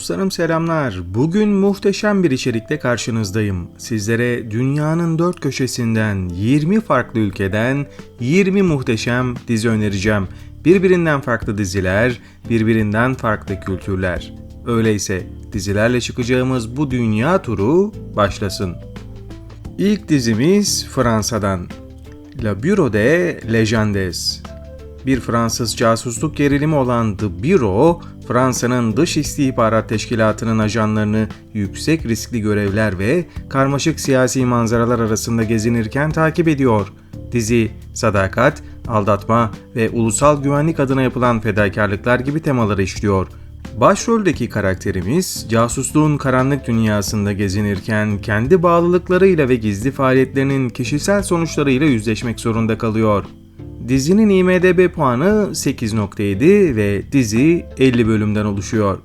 Dostlarım selamlar. Bugün muhteşem bir içerikte karşınızdayım. Sizlere dünyanın dört köşesinden 20 farklı ülkeden 20 muhteşem dizi önereceğim. Birbirinden farklı diziler, birbirinden farklı kültürler. Öyleyse dizilerle çıkacağımız bu dünya turu başlasın. İlk dizimiz Fransa'dan. La Bureau de Legendes. Bir Fransız casusluk gerilimi olan The Bureau, Fransa'nın dış istihbarat teşkilatının ajanlarını yüksek riskli görevler ve karmaşık siyasi manzaralar arasında gezinirken takip ediyor. Dizi, sadakat, aldatma ve ulusal güvenlik adına yapılan fedakarlıklar gibi temaları işliyor. Başroldeki karakterimiz casusluğun karanlık dünyasında gezinirken kendi bağlılıklarıyla ve gizli faaliyetlerinin kişisel sonuçlarıyla yüzleşmek zorunda kalıyor. Dizinin IMDB puanı 8.7 ve dizi 50 bölümden oluşuyor.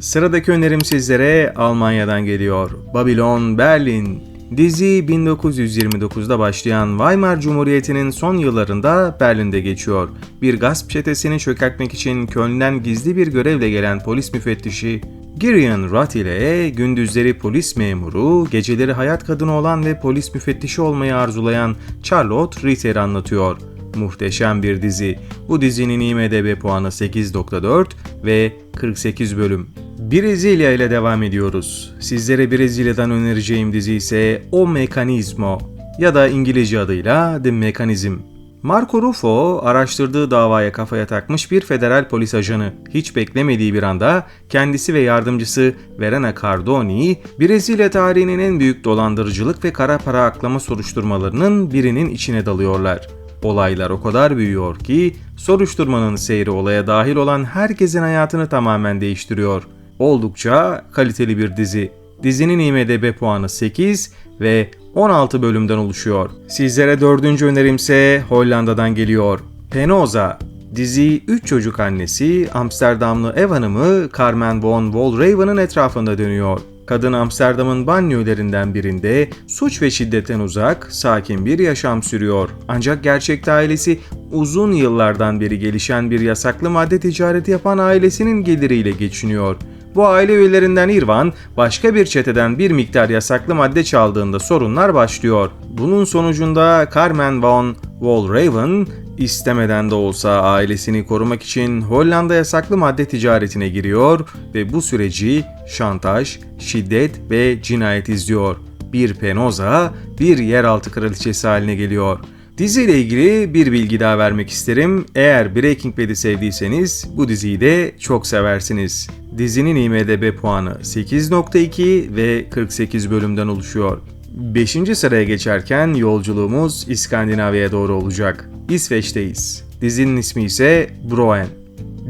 Sıradaki önerim sizlere Almanya'dan geliyor. Babylon Berlin. Dizi 1929'da başlayan Weimar Cumhuriyeti'nin son yıllarında Berlin'de geçiyor. Bir gasp çetesini çökertmek için Köln'den gizli bir görevle gelen polis müfettişi Girion Roth ile gündüzleri polis memuru, geceleri hayat kadını olan ve polis müfettişi olmayı arzulayan Charlotte Ritter'i anlatıyor. Muhteşem bir dizi. Bu dizinin IMDB puanı 8.4 ve 48 bölüm. Brezilya ile devam ediyoruz. Sizlere Brezilya'dan önereceğim dizi ise O Mekanizmo ya da İngilizce adıyla The Mechanism. Marco Ruffo araştırdığı davaya kafaya takmış bir federal polis ajanı. Hiç beklemediği bir anda kendisi ve yardımcısı Verena Cardoni, Brezilya tarihinin en büyük dolandırıcılık ve kara para aklama soruşturmalarının birinin içine dalıyorlar. Olaylar o kadar büyüyor ki soruşturmanın seyri olaya dahil olan herkesin hayatını tamamen değiştiriyor. Oldukça kaliteli bir dizi. Dizinin IMDB puanı 8 ve 16 bölümden oluşuyor. Sizlere dördüncü önerimse Hollanda'dan geliyor. Penoza. Dizi 3 çocuk annesi Amsterdamlı ev hanımı Carmen von Wolraven'ın etrafında dönüyor. Kadın Amsterdam'ın banyolerinden birinde suç ve şiddetten uzak, sakin bir yaşam sürüyor. Ancak gerçekte ailesi uzun yıllardan beri gelişen bir yasaklı madde ticareti yapan ailesinin geliriyle geçiniyor. Bu aile üyelerinden Irvan başka bir çeteden bir miktar yasaklı madde çaldığında sorunlar başlıyor. Bunun sonucunda Carmen von Wolraven istemeden de olsa ailesini korumak için Hollanda yasaklı madde ticaretine giriyor ve bu süreci şantaj, şiddet ve cinayet izliyor. Bir penoza, bir yeraltı kraliçesi haline geliyor. Diziyle ilgili bir bilgi daha vermek isterim. Eğer Breaking Bad'i sevdiyseniz bu diziyi de çok seversiniz. Dizinin IMDB puanı 8.2 ve 48 bölümden oluşuyor. 5. sıraya geçerken yolculuğumuz İskandinavya'ya doğru olacak. İsveç'teyiz. Dizinin ismi ise Broen.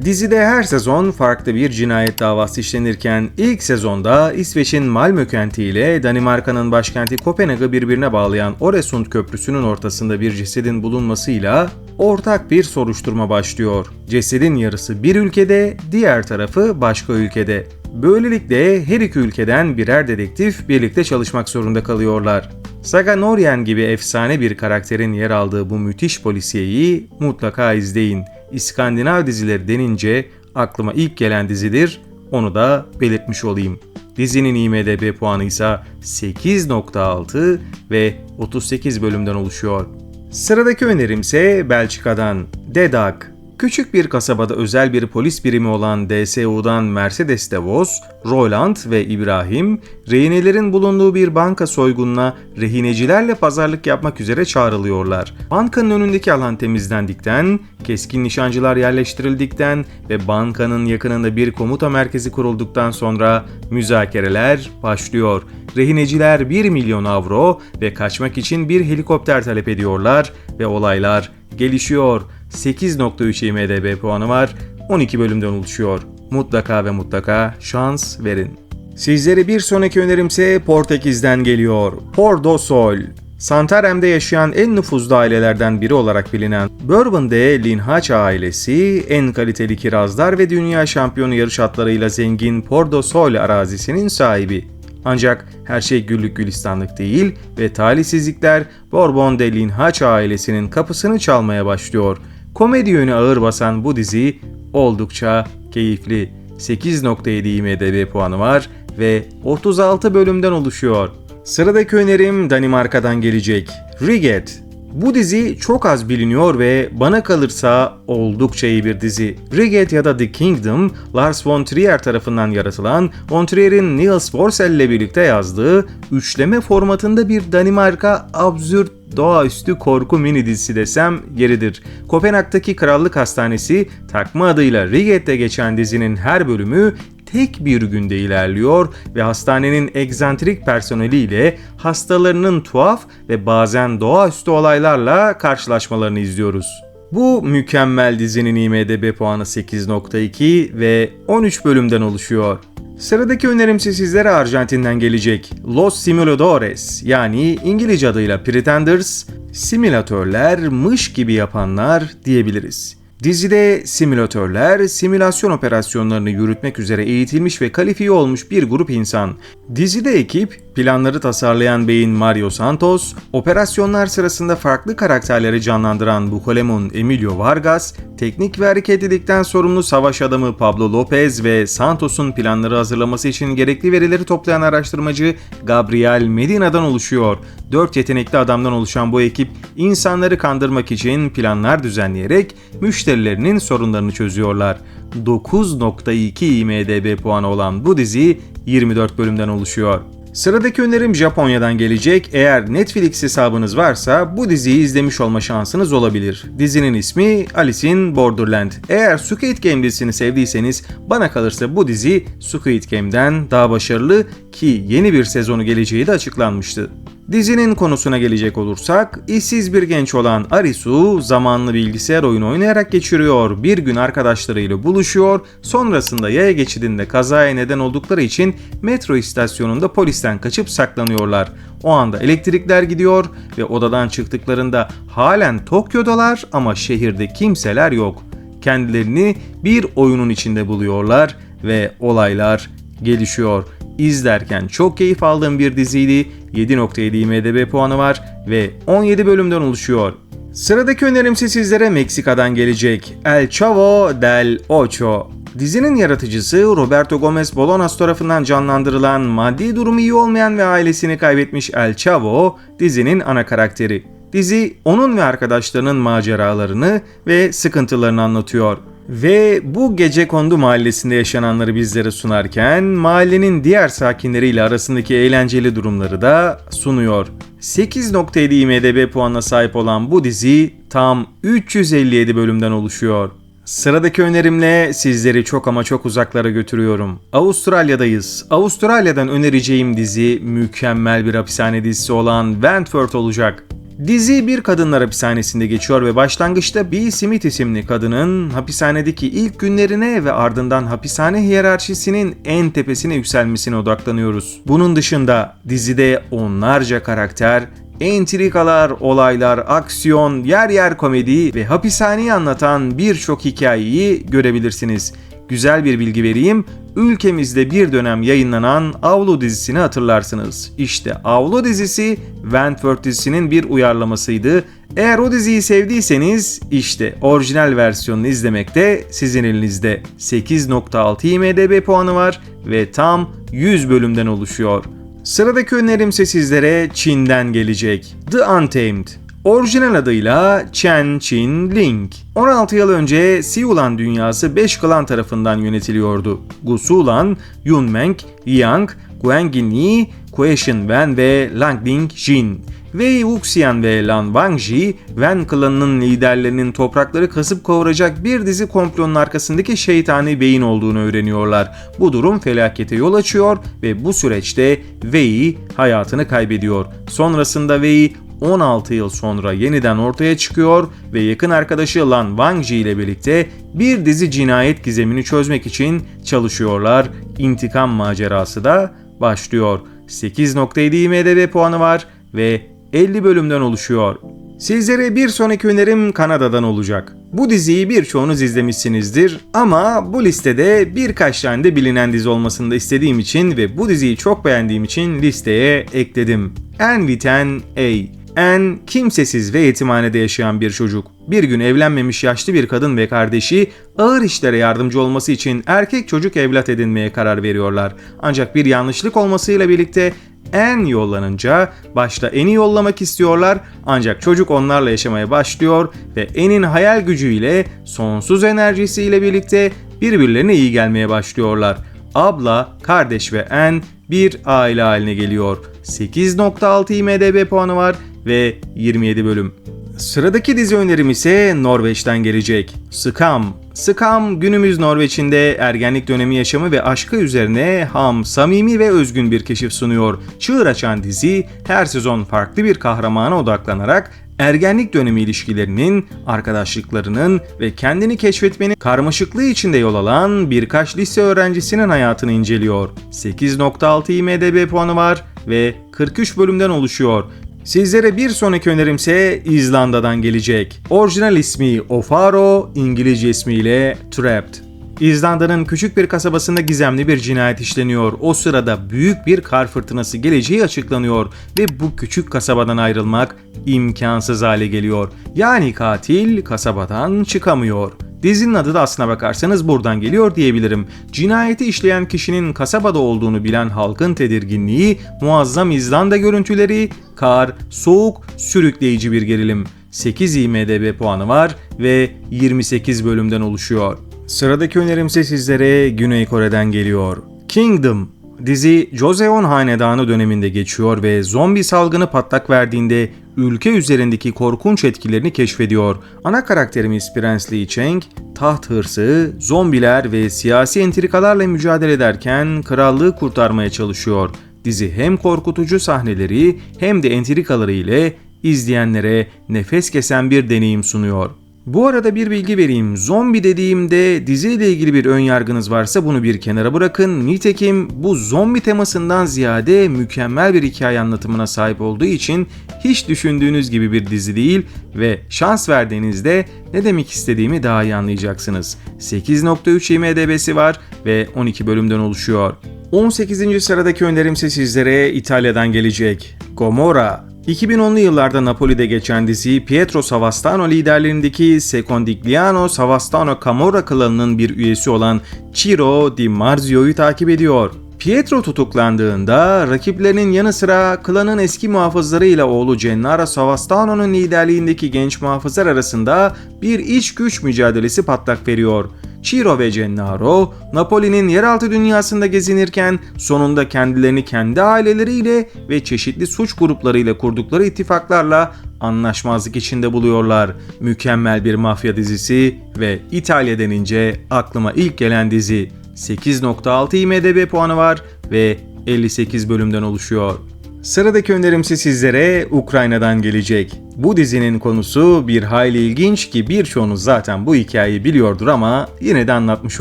Dizide her sezon farklı bir cinayet davası işlenirken ilk sezonda İsveç'in Malmö kenti ile Danimarka'nın başkenti Kopenhag'ı birbirine bağlayan Oresund Köprüsü'nün ortasında bir cesedin bulunmasıyla ortak bir soruşturma başlıyor. Cesedin yarısı bir ülkede, diğer tarafı başka ülkede. Böylelikle her iki ülkeden birer dedektif birlikte çalışmak zorunda kalıyorlar. Saga Norien gibi efsane bir karakterin yer aldığı bu müthiş polisiyeyi mutlaka izleyin. İskandinav dizileri denince aklıma ilk gelen dizidir, onu da belirtmiş olayım. Dizinin IMDB puanı ise 8.6 ve 38 bölümden oluşuyor. Sıradaki önerim ise Belçika'dan Dedag. Küçük bir kasabada özel bir polis birimi olan DSU'dan Mercedes de Vos, Roland ve İbrahim, rehinelerin bulunduğu bir banka soygununa rehinecilerle pazarlık yapmak üzere çağrılıyorlar. Bankanın önündeki alan temizlendikten, keskin nişancılar yerleştirildikten ve bankanın yakınında bir komuta merkezi kurulduktan sonra müzakereler başlıyor. Rehineciler 1 milyon avro ve kaçmak için bir helikopter talep ediyorlar ve olaylar gelişiyor. 8.3 IMDB puanı var, 12 bölümden oluşuyor. Mutlaka ve mutlaka şans verin. Sizlere bir sonraki önerimse Portekiz'den geliyor. Por do Sol. Santarem'de yaşayan en nüfuzlu ailelerden biri olarak bilinen Bourbon'de Linhaç ailesi en kaliteli kirazlar ve dünya şampiyonu yarış atlarıyla zengin Por do Sol arazisinin sahibi. Ancak her şey güllük gülistanlık değil ve talihsizlikler Bourbon de Linhaç ailesinin kapısını çalmaya başlıyor. Komedi yönü ağır basan bu dizi oldukça keyifli. 8.7 IMDb puanı var ve 36 bölümden oluşuyor. Sıradaki önerim Danimarka'dan gelecek. Riget. Bu dizi çok az biliniyor ve bana kalırsa oldukça iyi bir dizi. Riget ya da The Kingdom, Lars von Trier tarafından yaratılan, von Trier'in Niels Forsell ile birlikte yazdığı üçleme formatında bir Danimarka absürt doğaüstü korku mini dizisi desem yeridir. Kopenhag'daki Krallık Hastanesi takma adıyla Riget'te geçen dizinin her bölümü tek bir günde ilerliyor ve hastanenin egzantrik personeliyle hastalarının tuhaf ve bazen doğaüstü olaylarla karşılaşmalarını izliyoruz. Bu mükemmel dizinin IMDb puanı 8.2 ve 13 bölümden oluşuyor. Sıradaki önerimse sizlere Arjantin'den gelecek. Los Simuladores yani İngilizce adıyla Pretenders, simülatörler, mış gibi yapanlar diyebiliriz. Dizide simülatörler, simülasyon operasyonlarını yürütmek üzere eğitilmiş ve kalifiye olmuş bir grup insan. Dizide ekip, planları tasarlayan beyin Mario Santos, operasyonlar sırasında farklı karakterleri canlandıran Bukolemon Emilio Vargas, teknik ve hareketlilikten sorumlu savaş adamı Pablo Lopez ve Santos'un planları hazırlaması için gerekli verileri toplayan araştırmacı Gabriel Medina'dan oluşuyor. Dört yetenekli adamdan oluşan bu ekip, insanları kandırmak için planlar düzenleyerek müşterilerinin sorunlarını çözüyorlar. 9.2 IMDB puanı olan bu dizi 24 bölümden oluşuyor. Sıradaki önerim Japonya'dan gelecek. Eğer Netflix hesabınız varsa bu diziyi izlemiş olma şansınız olabilir. Dizinin ismi Alice in Borderland. Eğer Squid Game dizisini sevdiyseniz bana kalırsa bu dizi Squid Game'den daha başarılı ki yeni bir sezonu geleceği de açıklanmıştı. Dizinin konusuna gelecek olursak, işsiz bir genç olan Arisu zamanlı bilgisayar oyunu oynayarak geçiriyor. Bir gün arkadaşlarıyla buluşuyor, sonrasında yaya geçidinde kazaya neden oldukları için metro istasyonunda polisten kaçıp saklanıyorlar. O anda elektrikler gidiyor ve odadan çıktıklarında halen Tokyo'dalar ama şehirde kimseler yok. Kendilerini bir oyunun içinde buluyorlar ve olaylar gelişiyor. İzlerken çok keyif aldığım bir diziydi. 7.7 IMDb puanı var ve 17 bölümden oluşuyor. Sıradaki önerimse sizlere Meksika'dan gelecek. El Chavo del Ocho. Dizinin yaratıcısı Roberto Gomez Bolanos tarafından canlandırılan maddi durumu iyi olmayan ve ailesini kaybetmiş El Chavo dizinin ana karakteri. Dizi onun ve arkadaşlarının maceralarını ve sıkıntılarını anlatıyor. Ve bu gece kondu mahallesinde yaşananları bizlere sunarken mahallenin diğer sakinleriyle arasındaki eğlenceli durumları da sunuyor. 8.7 IMDB puanına sahip olan bu dizi tam 357 bölümden oluşuyor. Sıradaki önerimle sizleri çok ama çok uzaklara götürüyorum. Avustralya'dayız. Avustralya'dan önereceğim dizi mükemmel bir hapishane dizisi olan Wentworth olacak. Dizi bir kadınlar hapishanesinde geçiyor ve başlangıçta B. Smith isimli kadının hapishanedeki ilk günlerine ve ardından hapishane hiyerarşisinin en tepesine yükselmesine odaklanıyoruz. Bunun dışında dizide onlarca karakter, entrikalar, olaylar, aksiyon, yer yer komedi ve hapishaneyi anlatan birçok hikayeyi görebilirsiniz. Güzel bir bilgi vereyim. Ülkemizde bir dönem yayınlanan Avlu dizisini hatırlarsınız. İşte Avlu dizisi Wentworth dizisinin bir uyarlamasıydı. Eğer o diziyi sevdiyseniz işte orijinal versiyonunu izlemek de sizin elinizde. 8.6 IMDB puanı var ve tam 100 bölümden oluşuyor. Sıradaki önerimse sizlere Çin'den gelecek. The Untamed. Orijinal adıyla Chen Qin Ling. 16 yıl önce Siulan dünyası 5 klan tarafından yönetiliyordu. Gusulan, Yunmeng, Yang, Guangin Yi, Kueshin Wen ve Langling Jin. Wei Wuxian ve Lan Wangji, Wen klanının liderlerinin toprakları kasıp kavuracak bir dizi komplonun arkasındaki şeytani beyin olduğunu öğreniyorlar. Bu durum felakete yol açıyor ve bu süreçte Wei hayatını kaybediyor. Sonrasında Wei 16 yıl sonra yeniden ortaya çıkıyor ve yakın arkadaşı Lan Wangji ile birlikte bir dizi cinayet gizemini çözmek için çalışıyorlar. İntikam macerası da başlıyor. 8.7 IMDb puanı var ve 50 bölümden oluşuyor. Sizlere bir sonraki önerim Kanada'dan olacak. Bu diziyi birçoğunuz izlemişsinizdir ama bu listede birkaç tane de bilinen dizi olmasını da istediğim için ve bu diziyi çok beğendiğim için listeye ekledim. Enviten A. En kimsesiz ve yetimhanede yaşayan bir çocuk. Bir gün evlenmemiş yaşlı bir kadın ve kardeşi ağır işlere yardımcı olması için erkek çocuk evlat edinmeye karar veriyorlar. Ancak bir yanlışlık olmasıyla birlikte en yollanınca başta Eni yollamak istiyorlar ancak çocuk onlarla yaşamaya başlıyor ve En'in hayal gücüyle sonsuz enerjisiyle birlikte birbirlerine iyi gelmeye başlıyorlar. Abla, kardeş ve En bir aile haline geliyor. 8.6 IMDB puanı var ve 27 bölüm. Sıradaki dizi önerim ise Norveç'ten gelecek. Skam. Skam günümüz Norveç'inde ergenlik dönemi yaşamı ve aşkı üzerine ham, samimi ve özgün bir keşif sunuyor. Çığır açan dizi her sezon farklı bir kahramana odaklanarak ergenlik dönemi ilişkilerinin, arkadaşlıklarının ve kendini keşfetmenin karmaşıklığı içinde yol alan birkaç lise öğrencisinin hayatını inceliyor. 8.6 IMDB puanı var ve 43 bölümden oluşuyor. Sizlere bir sonraki önerimse İzlanda'dan gelecek. Orijinal ismi Ofaro, İngilizce ismiyle Trapped. İzlanda'nın küçük bir kasabasında gizemli bir cinayet işleniyor. O sırada büyük bir kar fırtınası geleceği açıklanıyor ve bu küçük kasabadan ayrılmak imkansız hale geliyor. Yani katil kasabadan çıkamıyor. Dizinin adı da aslına bakarsanız buradan geliyor diyebilirim. Cinayeti işleyen kişinin kasabada olduğunu bilen halkın tedirginliği, muazzam İzlanda görüntüleri, kar, soğuk, sürükleyici bir gerilim. 8 IMDB puanı var ve 28 bölümden oluşuyor. Sıradaki önerimse sizlere Güney Kore'den geliyor. Kingdom Dizi Joseon Hanedanı döneminde geçiyor ve zombi salgını patlak verdiğinde ülke üzerindeki korkunç etkilerini keşfediyor. Ana karakterimiz Prens Lee Cheng, taht hırsı, zombiler ve siyasi entrikalarla mücadele ederken krallığı kurtarmaya çalışıyor. Dizi hem korkutucu sahneleri hem de entrikaları ile izleyenlere nefes kesen bir deneyim sunuyor. Bu arada bir bilgi vereyim. Zombi dediğimde diziyle ilgili bir ön yargınız varsa bunu bir kenara bırakın. Nitekim bu zombi temasından ziyade mükemmel bir hikaye anlatımına sahip olduğu için hiç düşündüğünüz gibi bir dizi değil ve şans verdiğinizde ne demek istediğimi daha iyi anlayacaksınız. 8.3 IMDB'si var ve 12 bölümden oluşuyor. 18. sıradaki önerimse sizlere İtalya'dan gelecek. Gomorra 2010'lu yıllarda Napoli'de geçen dizi Pietro Savastano liderliğindeki Secondigliano Savastano Camorra klanının bir üyesi olan Ciro Di Marzio'yu takip ediyor. Pietro tutuklandığında rakiplerinin yanı sıra klanın eski muhafızlarıyla oğlu Gennaro Savastano'nun liderliğindeki genç muhafızlar arasında bir iç güç mücadelesi patlak veriyor. Ciro ve Gennaro, Napoli'nin yeraltı dünyasında gezinirken sonunda kendilerini kendi aileleriyle ve çeşitli suç gruplarıyla kurdukları ittifaklarla anlaşmazlık içinde buluyorlar. Mükemmel bir mafya dizisi ve İtalya denince aklıma ilk gelen dizi. 8.6 IMDB puanı var ve 58 bölümden oluşuyor. Sıradaki önerimsi sizlere Ukrayna'dan gelecek. Bu dizinin konusu bir hayli ilginç ki birçoğunuz zaten bu hikayeyi biliyordur ama yine de anlatmış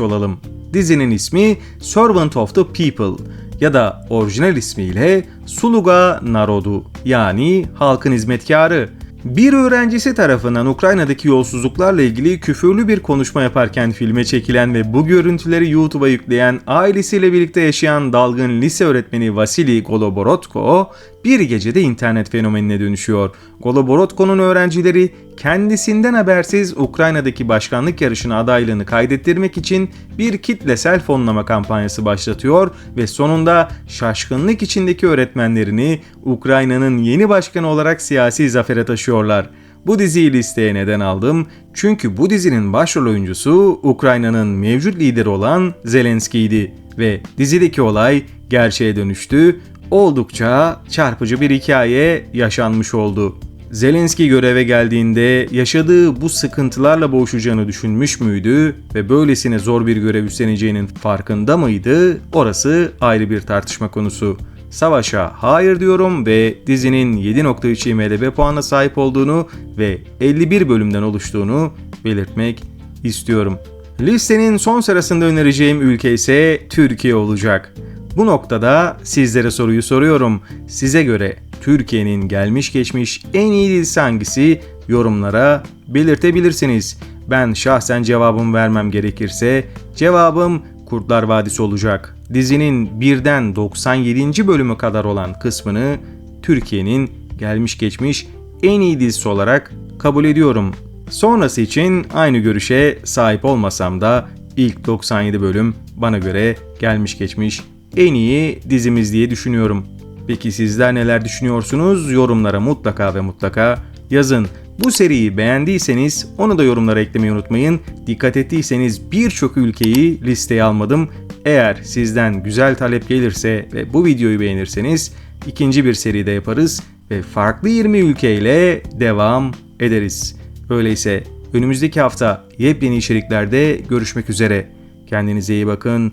olalım. Dizinin ismi Servant of the People ya da orijinal ismiyle Suluga Narodu yani halkın hizmetkarı. Bir öğrencisi tarafından Ukrayna'daki yolsuzluklarla ilgili küfürlü bir konuşma yaparken filme çekilen ve bu görüntüleri YouTube'a yükleyen ailesiyle birlikte yaşayan dalgın lise öğretmeni Vasily Goloborodko bir gecede internet fenomenine dönüşüyor. Goloborodko'nun öğrencileri kendisinden habersiz Ukrayna'daki başkanlık yarışına adaylığını kaydettirmek için bir kitlesel fonlama kampanyası başlatıyor ve sonunda şaşkınlık içindeki öğretmenlerini Ukrayna'nın yeni başkanı olarak siyasi zafere taşıyorlar. Bu diziyi listeye neden aldım? Çünkü bu dizinin başrol oyuncusu Ukrayna'nın mevcut lideri olan Zelenski'ydi ve dizideki olay gerçeğe dönüştü oldukça çarpıcı bir hikaye yaşanmış oldu. Zelenski göreve geldiğinde yaşadığı bu sıkıntılarla boğuşacağını düşünmüş müydü ve böylesine zor bir görev üstleneceğinin farkında mıydı? Orası ayrı bir tartışma konusu. Savaşa hayır diyorum ve dizinin 7.3 IMDb puanına sahip olduğunu ve 51 bölümden oluştuğunu belirtmek istiyorum. Listenin son sırasında önereceğim ülke ise Türkiye olacak. Bu noktada sizlere soruyu soruyorum. Size göre Türkiye'nin gelmiş geçmiş en iyi dizisi hangisi yorumlara belirtebilirsiniz. Ben şahsen cevabım vermem gerekirse cevabım Kurtlar Vadisi olacak. Dizinin birden 97. bölümü kadar olan kısmını Türkiye'nin gelmiş geçmiş en iyi dizisi olarak kabul ediyorum. Sonrası için aynı görüşe sahip olmasam da ilk 97 bölüm bana göre gelmiş geçmiş en iyi dizimiz diye düşünüyorum. Peki sizler neler düşünüyorsunuz? Yorumlara mutlaka ve mutlaka yazın. Bu seriyi beğendiyseniz onu da yorumlara eklemeyi unutmayın. Dikkat ettiyseniz birçok ülkeyi listeye almadım. Eğer sizden güzel talep gelirse ve bu videoyu beğenirseniz ikinci bir seride yaparız ve farklı 20 ülkeyle devam ederiz. Öyleyse önümüzdeki hafta yepyeni içeriklerde görüşmek üzere. Kendinize iyi bakın,